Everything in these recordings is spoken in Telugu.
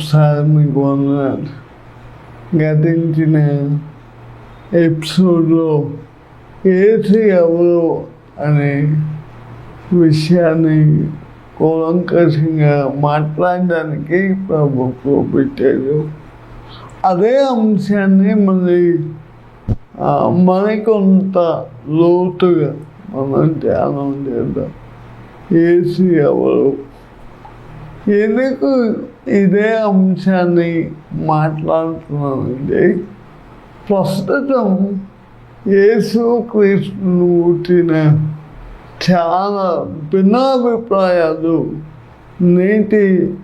ఒకసారి మీకు గతించిన ఎపిసోడ్లో ఏసీ ఎవరు అనే విషయాన్ని కూలంకషంగా మాట్లాడడానికి ప్రభుత్వం పెట్టారు. అదే అంశాన్ని మళ్ళీ మరికొంత లోతుగా మనం ధ్యానం చేద్దాం. ఏసీ ఎవరు? ఎందుకు ఇదే అంశాన్ని మాట్లాడుతున్నానంటే ప్రస్తుతం యేసు క్రీస్తును పుట్టిన చాలా భిన్నాభిప్రాయాలు నేటి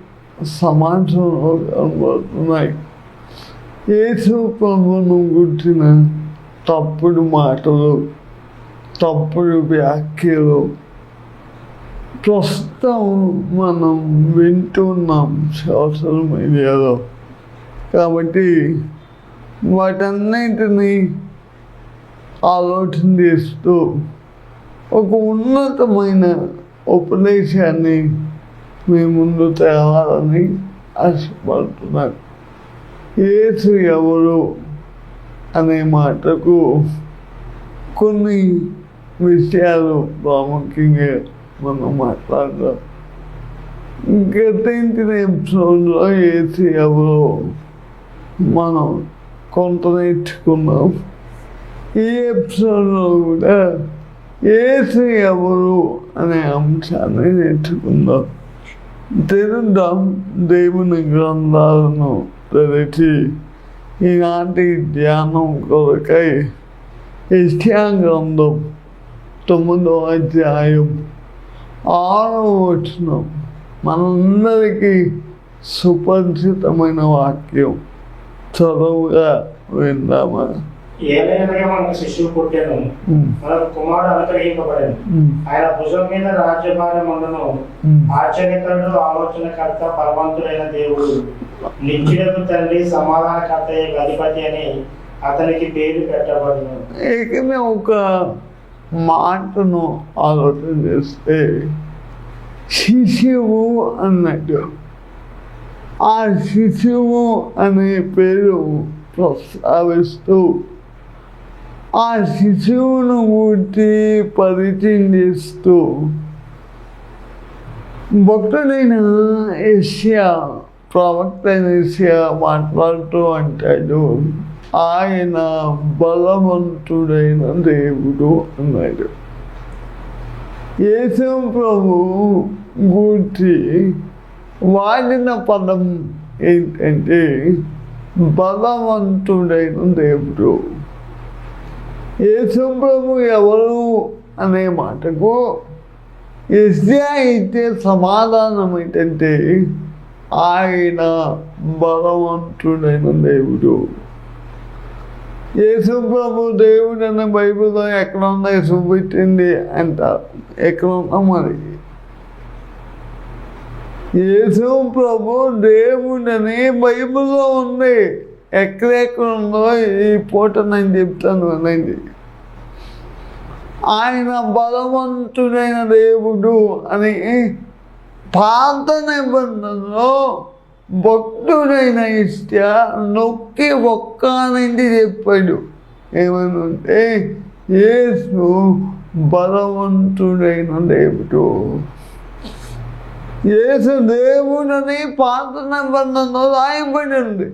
సమాజంలో కనబడుతున్నాయి. యేసు ప్రభును గుర్చిన తప్పుడు మాటలు తప్పుడు వ్యాఖ్యలు ప్రస్తుతం మనం వింటున్నాం సోషల్ మీడియాలో. కాబట్టి వాటన్నిటినీ ఆలోచన చేస్తూ ఒక ఉన్నతమైన ఉపదేశాన్ని మీ ముందు తేవాలని ఆశపడుతున్నాను. ఏసు ఎవరు అనే మాటకు కొన్ని విషయాలు ప్రాముఖ్యంగా మనం మాట్లాడదాం గతించిన ఎపిసోడ్లో ఏసీ ఎవరు మనం కొంత నేర్చుకున్నాం. ఈ ఎపిసోడ్లో కూడా ఏసీ ఎవరు అనే అంశాన్ని నేర్చుకుందాం. తెలుద్దాం దేవుని గ్రంథాలను తెరిచి ఈనాటి ధ్యానం కొరకై ఇష్టాగ్రంథం తొమ్మిదో అధ్యాయం ఆరో వచనం మనందరికీ సుపరిచితమైన వాక్యం. చదువుగా విందామా? పుట్టాను మనకు కుమారుడు అనుగ్రహింపబడాను ఆయన భుజం మీద రాజ్యభారం ఉండను ఉమ్. ఆశ్చర్యకరుడు ఆలోచనకర్త బలవంతుడైన దేవుడు. నిత్యుడకు తండ్రి సమాధానకర్త యొక్క అధిపతి అని అతనికి పేరు పెట్టబడును. ఇక్కడ ఒక మాటను ఆలోచన చేస్తే శిశువు అన్నట్టు. ఆ శిశువు అనే పేరు ప్రస్తావిస్తూ ఆ శిశువును ఊటి పరిచయం చేస్తూ భక్తుడైన ఏషియా ప్రవక్త ఏషియా మాట్లాడుతూ అంటాడు ఆయన బలవంతుడైన దేవుడు అన్నాడు. ఏసం ప్రభు గూర్చి వాడిన పదం ఏంటంటే బలవంతుడైన దేవుడు. యేసు ప్రభు ఎవరు అనే మాటకు ఎస్యా అయితే సమాధానం ఏంటంటే ఆయన బలవంతుడైన దేవుడు. యేసు ప్రభు దేవుడు అన్న బైబిల్లో ఎక్కడ ఉందో చూపించింది అంటారు ఎక్కడ ఉందో మరి? యేసు ప్రభు దేవుడని బైబిల్లో ఉంది. ఎక్కడెక్కడ ఉందో ఈ పూట నేను చెప్తాను అనేది ఆయన బలవంతుడైన దేవుడు అని పాత నిబంధనలో భక్తుడైన ఇష్ట నొక్కి ఒక్కనండి చెప్పాడు. ఏమనంటే యేసు బలవంతుడైన దేవుడు యేసు దేవుడని పాత నిబంధనలో రాయబడి ఉంది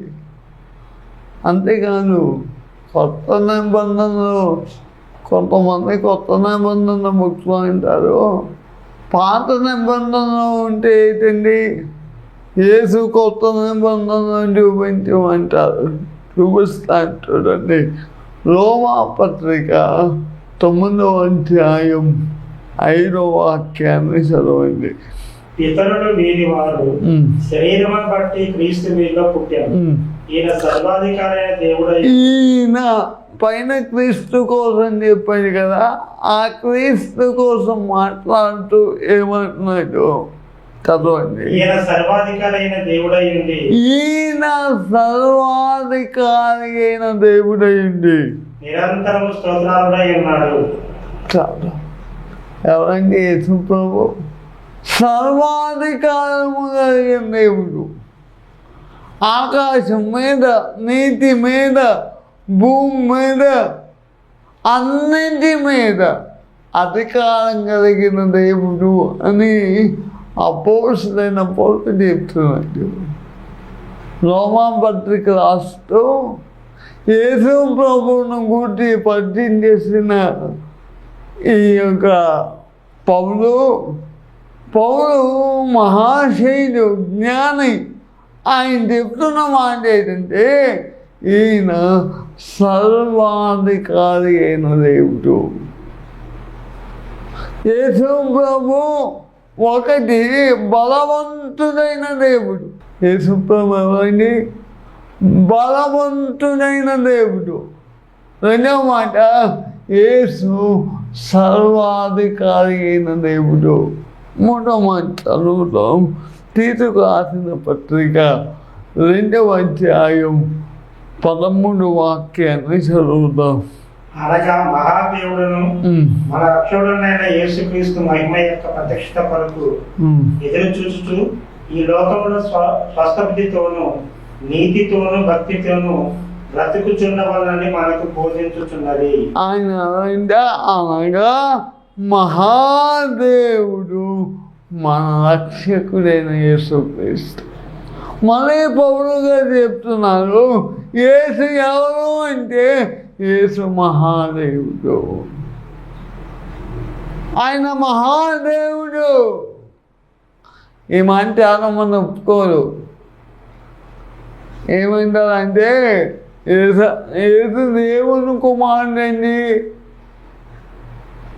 అంతేకాదు కొత్త నిబంధనలో కొంతమంది కొత్త నిబంధన భక్తులు పాత నిబంధనలో ఉంటే ఏంటండి? యేసు కొత్త నిబంధన చూపించమంటారు చూపిస్తాను చూడండి రోమా పత్రిక తొమ్మిదవ అధ్యాయం ఐదవ వాక్యాన్ని చదవండి ఇతరులు వీరి వారు శరీరమును బట్టి క్రీస్తు ఉమ్. ఈయన దేవుడు ఈయన పైన క్రీస్తు కోసం చెప్పాడు కదా ఆ క్రీస్తు కోసం మాట్లాడుతూ ఏమంటున్నాడు చదవండి. ఈయన సర్వాధికారి అయిన దేవుడై ఉండి. ఈయన సర్వాధికారి అయిన దేవుడైంది నిరంతరము స్తోత్రాలుడై ఉన్నాడు. చాలా. ఎవరండి యేసు ప్రభు? సర్వాధికారము కలిగిన దేవుడు. ఆకాశం మీద నీతి మీద భూమి మీద అన్నింటి మీద అధికారం కలిగిన దేవుడు అని అపోసులైన పొరుగు చెప్తున్నాడు రోమా పత్రిక రాస్తూ యేసు ప్రభువును గూర్చి పరిచయం చేసిన ఈ యొక్క పౌలు పౌలు మహాశైలు జ్ఞాని. ఆయన చెప్తున్న మాట ఏంటంటే ఈయన సర్వాధికారి అయిన దేవుడు. యేసు ప్రభు ఒకటి బలవంతుడైన దేవుడు. యేసు బలవంతుడైన దేవుడు. రెండవ మాట యేసు సర్వాధికారి అయిన దేవుడు. మూడవ మాట చదువుతాం తీతుకు రాసిన పత్రిక రెండవ అధ్యాయం పదమూడు వాక్యాన్ని చదువుతాం అనగా మహాదేవుడును మన రక్షకుడునైన యేసుక్రీస్తు మహిమ యొక్క ప్రత్యక్షత కొరకు. ఎదురు చూచుచు ఈ లోకంలో స్వ స్వస్థబుద్ధితోను నీతితోను భక్తితోను బ్రతుకుచున్న వాళ్ళని మనకు బోధించుచున్నది. ఆయన అనగా మహాదేవుడు మన రక్షకుడైన యేసుక్రీస్తు. మళ్ళీ పౌరు గారు చెప్తున్నారు యేసు ఎవరు అంటే యేసు మహాదేవుడు. ఆయన మహాదేవుడు. ఈ మాట చాలా ఒప్పుకోరు. ఏమంటారంటే ఏసు ఏసు దేవుని కుమారుడండి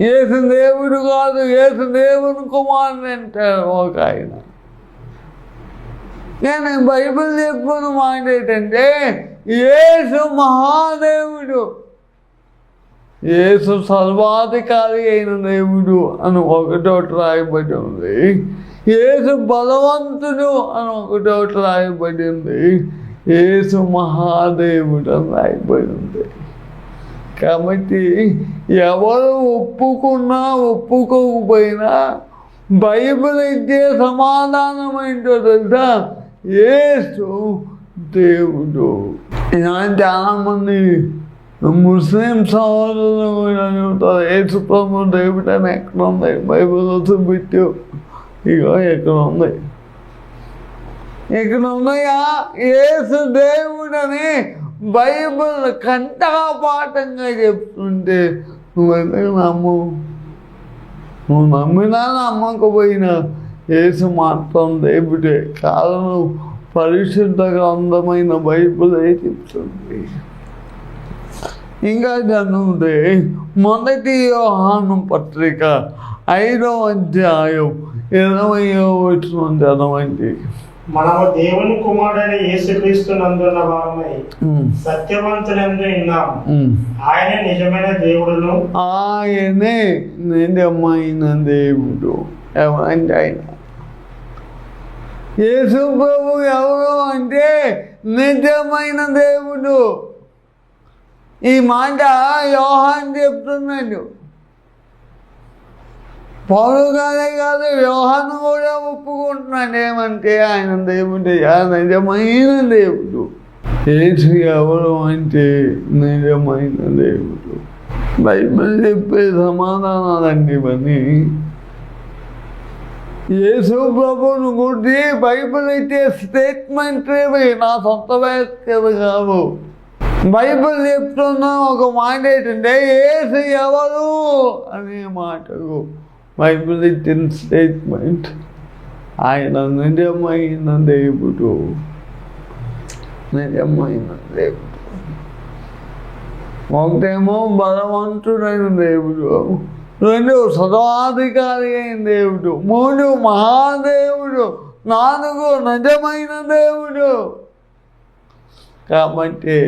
ఏసు దేవుడు కాదు ఏసు దేవుని కుమారుడు అంటారు ఒక ఆయన. నేను బైబిల్ చెప్పుకున్న మాట ఏంటంటే యేసు మహాదేవుడు. యేసు సర్వాధికారి అయిన దేవుడు అని ఒకటోటి రాయబడి ఉంది. యేసు బలవంతుడు అని ఒకటోటి రాయబడి ఉంది. యేసు మహాదేవుడు అని రాయబడి ఉంది. కాబట్టి ఎవరు ఒప్పుకున్నా ఒప్పుకోకపోయినా బైబిల్ ఇచ్చే సమాధానం ఏంటో తెలుసా? యేసు దేవుడు. ఇలాంటి చాలామంది ముస్లిం సహోదరులు కూడా చెబుతారు. యేసు ప్రభు దేవుడు అని ఎక్కడ ఉంది? బైబుల్ చూపించు. ఇగో ఎక్కడ ఉంది? ఇక్కడ ఉన్నాయా? యేసు దేవుడని బైబుల్ కంఠపాఠంగా చెప్తుంటే నువ్వు ఎందుకు నమ్ము? నువ్వు నమ్మినా నమ్మకపోయినా యేసు మాత్రం దేవుడే. కారణం పరిశుద్ధ గ్రంథమైన బైబిల్ చెప్తుంది ఇంకా చదివితే మొదటి యోహాను పత్రిక ఐదో అధ్యాయం ఇరవయో వచ్చిన చదవండి. మనము దేవుని కుమారుడైన యేసుక్రీస్తు నందున్న వారమై సత్యవంతులందు. ఆయన నిజమైన దేవుడును. ఆయనే నిజమైన దేవుడు. ఎవరంటే ఆయన? యేసు ప్రభు ఎవరు అంటే నిజమైన దేవుడు. ఈ మాట యోహాన్ చెప్తున్నాడు పౌరు గారే కాదు యోహాను కూడా ఒప్పుకుంటున్నాడు. ఏమంటే ఆయన దేవుడు ఆ నిజమైన దేవుడు. యేసు ఎవరు అంటే నిజమైన దేవుడు. బైబిల్ చెప్పే సమాధానాలండి ఇవన్నీ యేసు ప్రభువును గురించి బైబిల్ ఇచ్చే స్టేట్మెంట్ ఇవి నా సొంత వ్యాఖ్యలు కావు బైబిల్ చెప్తున్న ఒక మాట ఏంటంటే ఏసు ఎవరు? అనే మాటలు బైబిల్ ఇచ్చిన స్టేట్మెంట్ ఆయన నిజమైన దేవుడు. నిజమైన దేవుడు. ఒకటేమో బలవంతుడైన దేవుడు. రెండు సదాధికారి అయిన దేవుడు మూడు మహాదేవుడు నాలుగు నిజమైన దేవుడు. కాబట్టి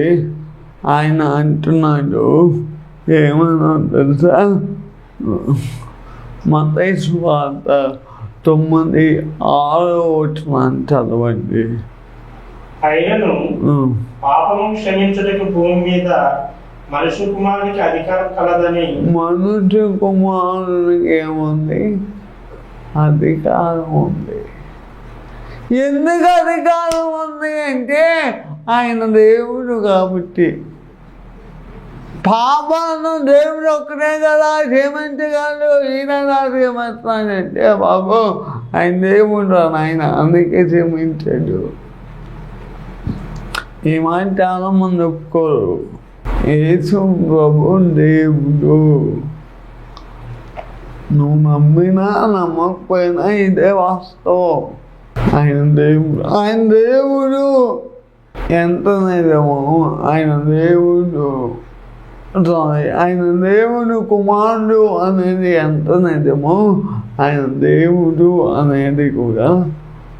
ఆయన అంటున్నాడు ఏమన్నా తెలుసా? మతైసు వార్త తొమ్మిది ఆరో వచ్చిన చదవండి. అయినను. పాపము క్షమించుటకు భూమి మీద మనుషు కుమారునికి అధికారం కలదని మనుష్య కుమారునికి ఏముంది? అధికారం ఉంది. ఎందుకు అధికారం ఉంది అంటే ఆయన దేవుడు కాబట్టి. పాపాలను దేవుడు ఒక్కడే కదా క్షమించగలడు ఈయన క్షమిస్తానంటే బాబు ఆయన దేవుడు ఆయన అందుకే క్షమించాడు. ఈ మాట చాలా మంది ఒప్పుకోరు. యేసు ప్రభు దేవుడు. నువ్వు నమ్మినా నమ్మకపోయినా ఇదే వాస్తవం. ఆయన దేవుడు ఆయన దేవుడు. ఎంత నిజమో ఆయన దేవుడు. సారీ ఆయన దేవుడు కుమారుడు అనేది ఎంత నిజమో ఆయన దేవుడు అనేది కూడా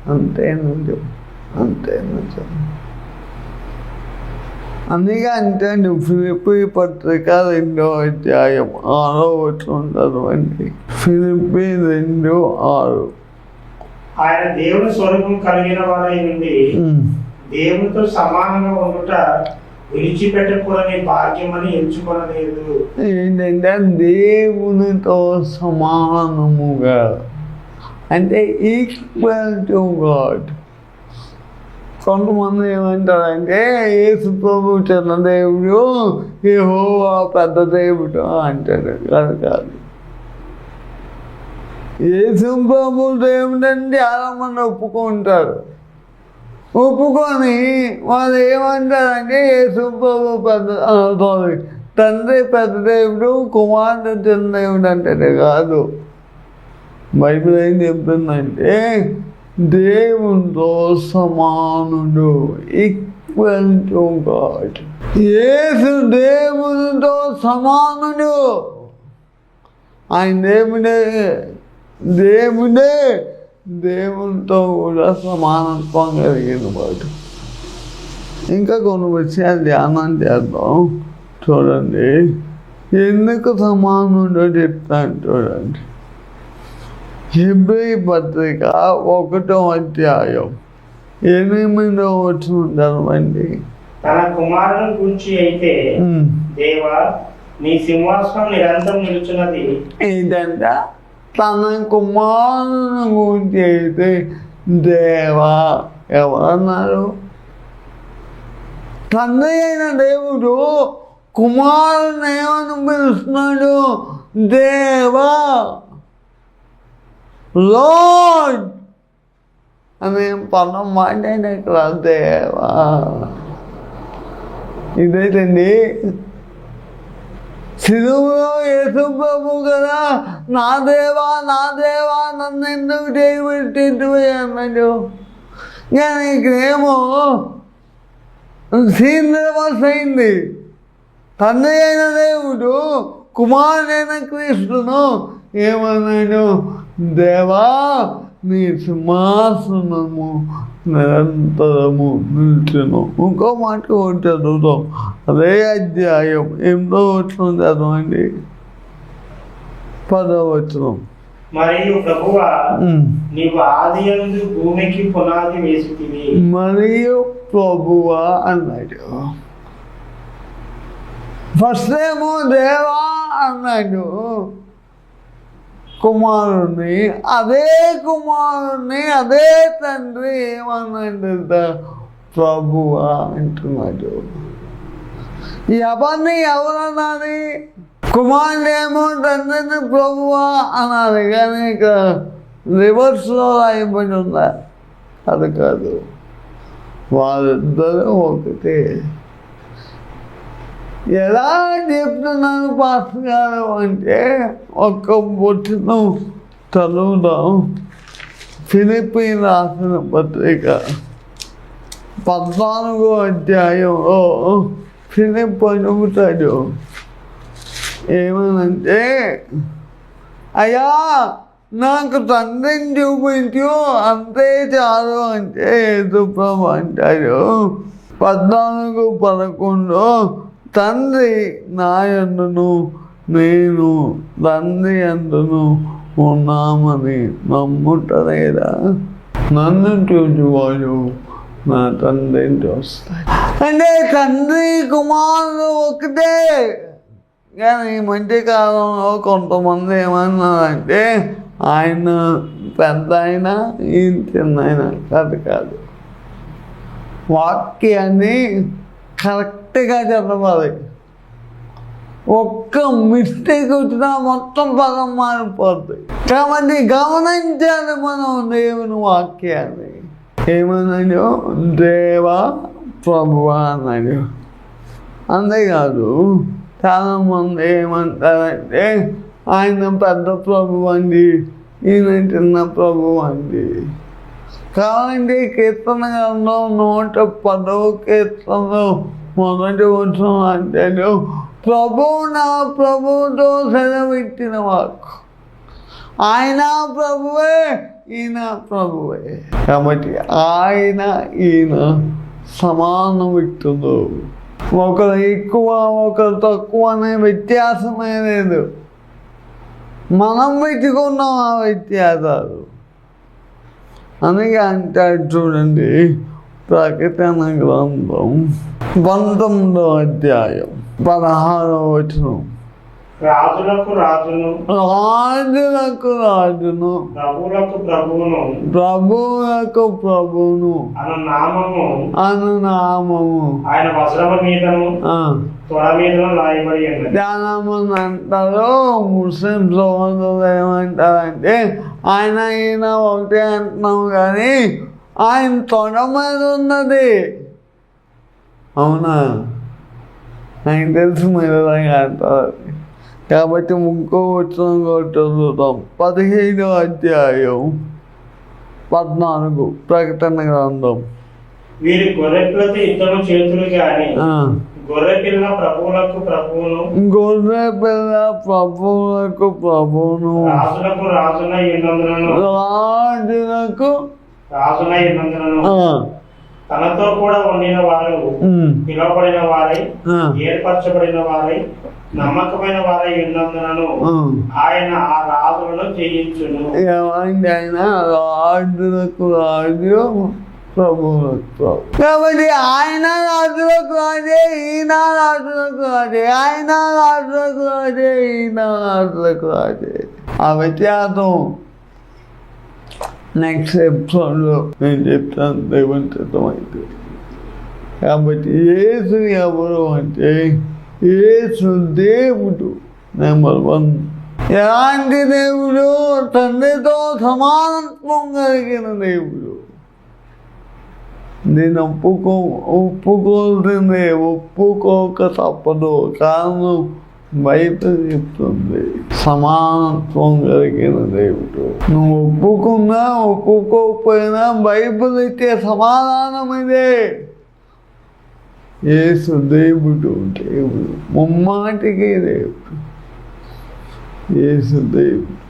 అంతే నిజం అంతే నిజం. అందుకే అంటే నువ్వు ఫిలిపి పత్రిక రెండో అధ్యాయం ఆరో వచ్చిన చదవండి ఫిలిపి రెండు ఆరు. ఆయన దేవుని స్వరూపం కలిగిన నుండి ఉమ్. దేవునితో సమానంగా ఉండుట విడిచిపెట్టకూడని భాగ్యమని ఎంచుకొనలేదు. ఏంటంటే దేవునితో సమానముగా. అంటే ఈక్వల్ టు గాడ్. కొంతమంది ఏమంటారంటే యేసు ప్రభు చిన్న దేవుడు యెహోవా పెద్ద దేవుడు అంటారు. కాదు కాదు. యేసు ప్రభు దేవుడు చాలామంది ఒప్పుకుంటారు. ఒప్పుకొని వాళ్ళు ఏమంటారంటే యేసు ప్రభు పెద్ద సారీ తండ్రి పెద్ద దేవుడు కుమారుడు చిన్న దేవుడు అంటే కాదు. బైబిల్ ఏం చెప్తుందంటే దేవునితో సమానుడు. ఈక్వల్ టు గాడ్ ఏసు దేవునితో సమానుడు. ఆయన దేవుడే దేవుడే దేవునితో కూడా సమానత్వం కలిగిన వాడు. ఇంకా కొన్ని విషయాలు ధ్యానం చేద్దాం. చూడండి. ఎందుకు సమానుడో చెప్తాను చూడండి. హెబ్రి పత్రిక ఒకటో అధ్యాయం. ఎనిమిదో వచ్చిన చదవండి. తన కుమారుని గురించి అయితే. దేవా నీ సింహాసనం నిరంతరం నిలుచున్నది. ఏంటంటే తన కుమారుని గురించి అయితే దేవా ఎవరన్నారు? తండ్రి అయిన దేవుడు కుమారుని ఏమని పిలుస్తున్నాడు? దేవా. లార్డ్ అని పదం మాట్లాడిన ఇక్కడ దేవా ఇదేంటండి సిలువలో యేసు ప్రభు కదా నా దేవా నా దేవా నన్ను ఎందుకు చేయబెట్టింటు అన్నాడు కానీ ఇక్కడేమో సీన్ రివర్స్ అయింది. తండ్రి అయిన దేవుడు కుమారుడైన కృష్ణును ఏమన్నాడు? దేవా నీ సింహాసనము నిరంతరము నిల్చును. ఇంకో మాట ఒకటి చదువుతాం అదే అధ్యాయం ఎనిమిదో వచ్చిన చదవండి. పదో వచ్చిన మరియు ప్రభువా నీవు ఆది యందు భూమికి పునాది వేసితివి. మరియు ప్రభువా అన్నాడు. ఫస్ట్ ఏమో దేవా అన్నాడు. కుమారుణ్ణి అదే కుమారుణ్ణి అదే తండ్రి ఏమన్నాడంట ప్రభువా అంటున్నాడు. ఎవరిని ఎవరన్నది? కుమారుడు ఏమో తండ్రిని ప్రభువా అన్నారు కానీ ఇక రివర్స్లో రాయబడి ఉందా? అది కాదు. వాళ్ళిద్దరూ ఒకటే. ఎలా చెప్తున్నాను పాస్టర్ గారు అంటే ఒక్క బొట్టును చదువుదాం ఫిలిపి రాసిన పత్రిక పద్నాలుగో అధ్యాయంలో ఫిలిప్ అడుగుతాడు ఏమనంటే అయ్యా నాకు తండ్రిని చూపించు అంతే చాలు అంటే ప్రభు అంటారు పద్నాలుగు పదకొండు తండ్రి నా నేను తండ్రి అందును ఉన్నామని నమ్ముటలేదా? నన్ను చూచువాడు నా తండ్రి చూస్తాడు అంటే తండ్రి కుమారుడు ఒకటే కానీ ఈ కాలంలో కొంతమంది ఏమన్నారంటే ఆయన పెద్ద అయినా ఈయన చిన్న అయినా కాదు కాదు. వాక్యాన్ని కరెక్ట్గా చదవాలి ఒక్క మిస్టేక్ వచ్చినా మొత్తం పదం మారిపోద్ది. కాబట్టి గమనించాలి మనం దేవుని వాక్యాన్ని. ఏమన్నాడు దేవ ప్రభు అన్నాడు అంతేకాదు చాలామంది ఏమంటారంటే ఆయన పెద్ద ప్రభు అండి ఈయన చిన్న ప్రభు అండి. కావాలంటే కీర్తన గ్రంథం నూట పదవ కీర్తనలో మొదటి వచ్చిన అంటాడు ప్రభువు నా ప్రభువుతో సెలవిచ్చిన వాకు ఆయన ప్రభువే ఈయన ప్రభువే. కాబట్టి ఆయన ఈయన సమాన వ్యక్తులు ఒకరు ఎక్కువ ఒకరు తక్కువ అనే వ్యత్యాసమే లేదు. మనం పెట్టుకున్నాం ఆ వ్యత్యాసాలు. అందుకే అంటే చూడండి ప్రకటన గ్రంథం పంతొమ్మిదో అధ్యాయం పదహారవ వచనం. రాజులకు రాజును రాజులకు రాజును ప్రభువులకు ప్రభువును ప్రభువులకు ప్రభువును అను నామము అను నామము ఆయన వస్త్రము మీదను ఆ, తొడ మీదను రాయబడి ఉన్నది. చాలా మంది అంటారు ముస్లిం సోదరులు ఏమంటారంటే ఆయన ఈయన ఒకటే అంటున్నాం కానీ ఆయన తొడ మీద ఉన్నది. అవునా? నాకు తెలుసు మీరు అంటారు కాబట్టి ఇంకో వచ్చిన కొట్టుదాం పదిహేను అధ్యాయం పద్నాలుగు ప్రకటన గ్రంథం. వీరి గొర్రెపిల్లతో ఇద్దరు చేతులు. గొర్రెపిల్ల ప్రభువులకు ప్రభువును. గొర్రె పిల్ల ప్రభువులకు ప్రభువును. రాజులకు రాజున రాజులకు తనతో కూడా ఉండిన వారు పిలువబడిన వారై ఏర్పరచబడిన వారై నమ్మకమైన వారై ఉన్నందునను. ఆయన ఆ రాజులను జయించును. ఏమైంది ఆయన? రాజులకు రాజు. కాబట్టి ఆయన రాజులకు రాజే ఈయన రాజులకు రాజే ఆయన రాజులకు రాజే ఈయన రాజులకు రాజే. ఆ వ్యత్యాసం నెక్స్ట్ ఎపిసోడ్లో నేను చెప్తాను దేవుని చిత్తమైతే కాబట్టి ఏసు ఎవరు అంటే ఏసు దేవుడు నెంబర్ వన్. ఎలాంటి దేవుడు? తండ్రితో సమానత్వం కలిగిన దేవుడు. నేను ఒప్పుకో ఒప్పుకోల్సిందే ఒప్పుకోక తప్పదు. కారణం బయట చెప్తుంది. సమానత్వం కలిగిన దేవుడు. నువ్వు ఒప్పుకున్నా ఒప్పుకోకపోయినా బైబిల్ ఇచ్చే సమాధానం ఇదే ఏసు దేవుడు దేవుడు. ముమ్మాటికి దేవుడు. ఏసు దేవుడు.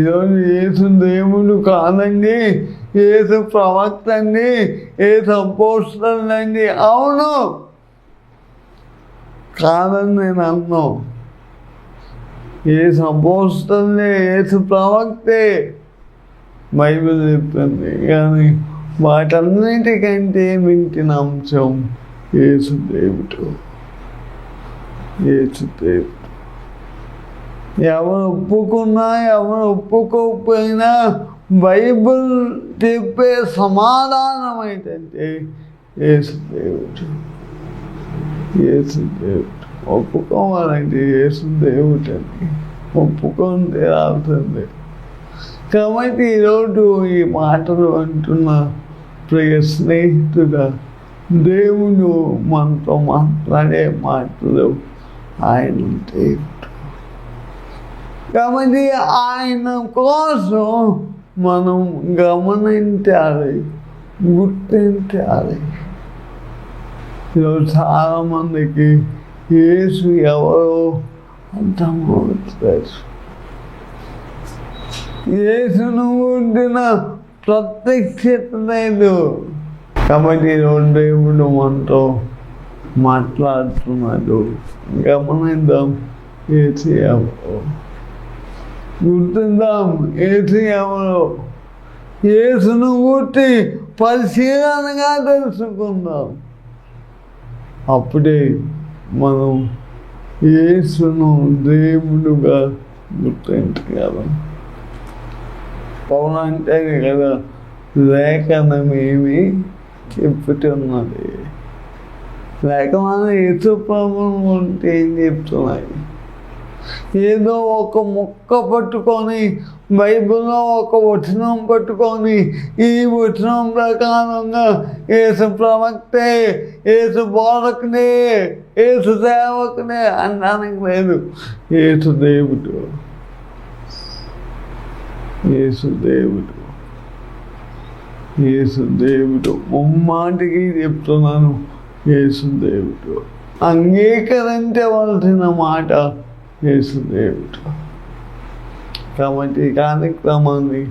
ఈరోజు యేసు దేవుడు కాదండి. ఏసు ప్రవక్త అండి యేసు అపోస్తలండి అవును. కాదని నేను అన్నాను ఏ అపోస్తలే యేసు ప్రవక్తే. బైబిల్ చెప్పింది కానీ వాటన్నిటికంటే మించిన అంశం ఏసు దేవుడు. ఏసు దేవుడు. ఎవరు ఒప్పుకున్నా ఎవరు ఒప్పుకోకపోయినా బైబిల్ చెప్పే సమాధానం ఏంటంటే ఏసు దేవుడు. యేసు దేవుడు ఒప్పుకోవాలంటే ఏసు దేవుడు అని ఒప్పుకొని తీరాల్సిందే కాబట్టి ఈరోజు ఈ మాటలు అంటున్న ప్రియ స్నేహితుడా దేవుడు మనతో మాట్లాడే మాటలు ఆయన దేవుడు కాబట్టి ఆయన కోసం మనం గమనించాలి గుర్తించాలి. ఈరోజు చాలామందికి యేసు ఎవరో అర్థమవుతారు యేసును ఉండిన ప్రత్యక్షత లేదు కాబట్టి ఈరోజు దేవుడు మనతో మాట్లాడుతున్నాడు. గమనిద్దాం ఏసు ఎవరో. గుర్తుందాం ఏసు ఎవరో. యేసును గుర్తి పరిశీలనగా తెలుసుకుందాం. అప్పుడే మనం యేసును దేవుడుగా గుర్తించగలం పౌన అంటే కదా లేఖనమేమి చెప్పుతున్నది లేఖనాలు యేసు ప్రభువు ఉంటే ఏం చెప్తున్నాయి? ఏదో ఒక ముక్క పట్టుకొని బైబిల్లో ఒక వచనం పట్టుకొని ఈ వచనం ప్రకారంగా ఏసు ప్రవక్తే ఏసు బోధకునే ఏసు సేవకునే అనడానికి లేదు. ఏసు దేవుడు. ఏసు దేవుడు. ఏసు దేవుడు. ముమ్మాటికి చెప్తున్నాను ఏసు దేవుడు. అంగీకరించవలసిన మాట యేసు దేవుడు కాబట్టి ఈ కార్యక్రమాన్ని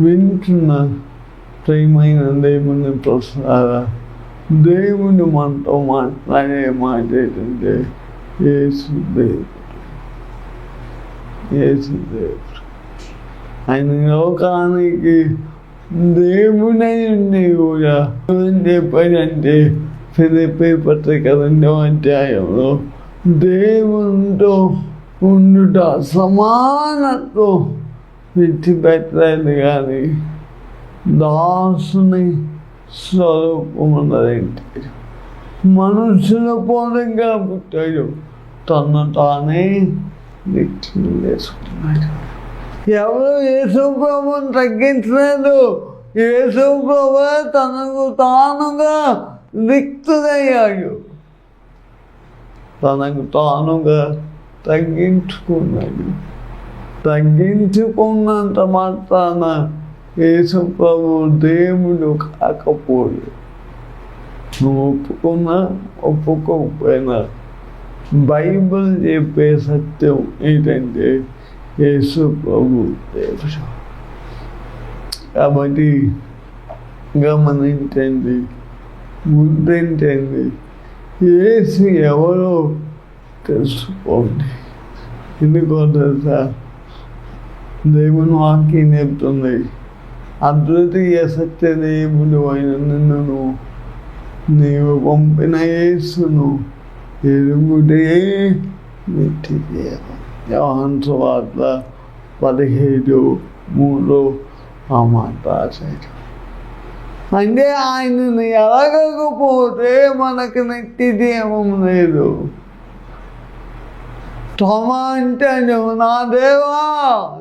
వింటున్న ప్రేమైన దేవుని ప్రసారా దేవుని మనతో మాట్లాడే మాట ఏంటంటే యేసు దేవుడు యేసు దేవుడు ఆయన లోకానికి దేవుడై ఉండి కూడా ఏమని చెప్పాడంటే ఫిలిపి పత్రిక రెండో అధ్యాయంలో దేవునితో ఉండుట సమానత్వం విడిచిపెట్టలేదు కానీ దాసుని స్వరూపమున్నదేంటి? మనుషుల పోలంగా పుట్టాడు. తను తానే నిత్యం చేసుకున్నాడు. ఎవరు యేసు ప్రభుని తగ్గించలేదు. యేసు ప్రభు తనకు తానుగా రిక్తుడయ్యాడు తనకు తానుగా తగ్గించుకున్నాడు. తగ్గించుకున్నంత మాత్రాన యేసుప్రభు దేవుడు కాకపోడు నువ్వు ఒప్పుకున్నా ఒప్పుకోకపోయినా బైబిల్ చెప్పే సత్యం ఏంటంటే యేసు ప్రభు దేవుడు కాబట్టి గమనించండి గుర్తించండి ఏసి ఎవరో తెలుసుకోండి. ఎందుకో తెలుసా దేవుని వాక్యం చెప్తుంది అద్వితీయ సత్య దేవుడు అయిన నిన్ను నీవు పంపిన యేసును ఎరుగుడే నిత్య జీవం సువార్త పదిహేడు మూడు ఆ మాట రాశాడు అంటే ఆయనని ఎరగకపోతే మనకు నెట్టి జీవం లేదు. తమ అంటే నా దేవా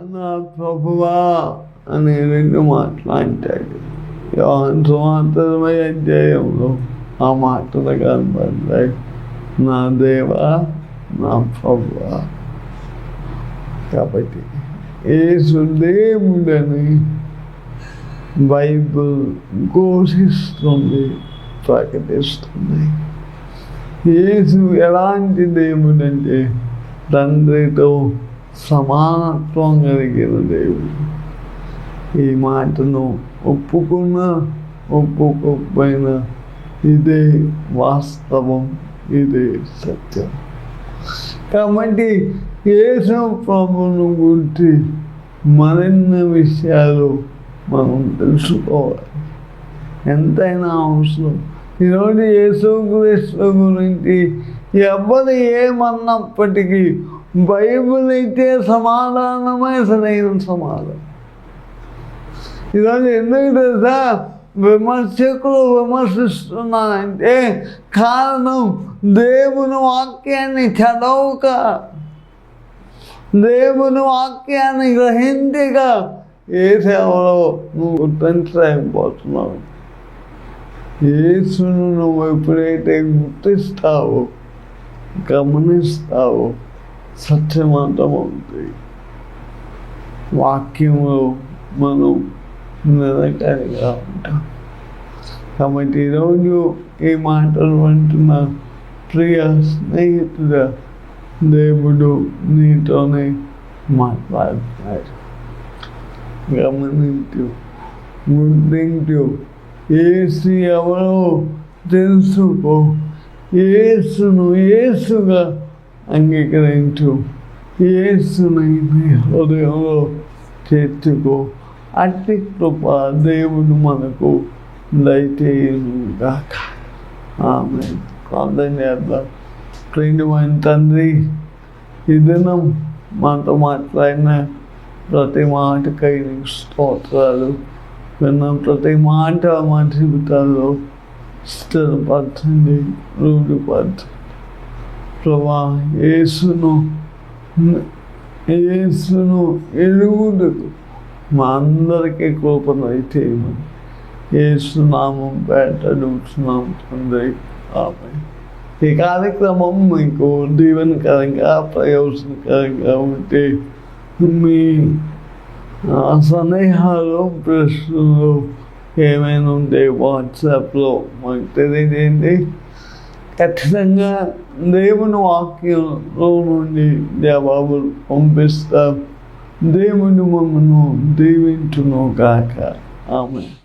నా ప్రభువా అని రెండు మాట్లాడాడు యోహన్ అధ్యాయంలో ఆ మాటలు కనబడ్డాయి నా దేవా నా ప్రభువా. కాబట్టి ఏ దేవుడని బైబిల్ ఘోషిస్తుంది ప్రకటిస్తుంది. యేసు ఎలాంటి దేవుడంటే తండ్రితో సమానత్వం కలిగిన దేవుడు. ఈ మాటను ఒప్పుకున్నా ఒప్పుకోకపోయినా ఇదే వాస్తవం ఇదే సత్యం. కాబట్టి యేసు ప్రభును గురించి మరిన్న విషయాలు మనం తెలుసుకోవాలి ఎంతైనా అవసరం. ఈరోజు యేసుక్రీస్తు గురించి ఎవరు ఏమన్నప్పటికీ బైబిల్ అయితే సమాధానమే సరైన సమాధానం. ఈరోజు ఎందుకు తెలుసా? విమర్శకులు విమర్శిస్తున్నారంటే కారణం దేవుని వాక్యాన్ని చదవక దేవుని వాక్యాన్ని గ్రహించగా ఏ సేవలో నువ్వు గుర్తించలేకపోతున్నావు యేసును నువ్వు ఎప్పుడైతే గుర్తిస్తావో గమనిస్తావో సత్యవంతమవుతుంది వాక్యంలో మనం నిలకడగా ఉంటాం. కాబట్టి ఈరోజు ఈ మాటలు వింటున్న ప్రియ స్నేహితుడ దేవుడు నీతోనే మాట్లాడుతున్నాడు గమనించు గుర్తించు ఏసు ఎవరో తెలుసుకో ఏసును ఏసుగా అంగీకరించు. ఏసుని నీ హృదయంలో చేర్చుకో. అట్టి కృప దేవుడు మనకు దయచేయుగాక ఆమె ప్రార్థన చేద్దాం. ప్రేమమైన తండ్రి ఈ దినం మాతో మాట్లాడిన ప్రతి మాటకై నీకు స్తోత్రాలు విన్న ప్రతి మాట మా జీవితాల్లో స్థిరపరచండి రూఢిపరచండి ప్రభా యేసును యేసును ఎరుగుటకు మా అందరికీ కోపం చేయమని యేసు నామం పేట అడుగుతున్నాం తండ్రి. ఆమె ఈ కార్యక్రమం మీకు దీవెనకరంగా ప్రయోజనకరంగా ఉంటే మీ సందేహాలు ప్రశ్నలు ఏమైనా ఉంటే వాట్సాప్లో మాకు తెలియజేయండి. ఖచ్చితంగా దేవుని వాక్యంలో నుండి జవాబులు పంపిస్తాం. దేవుని మమ్మను దీవించును గాక. ఆమె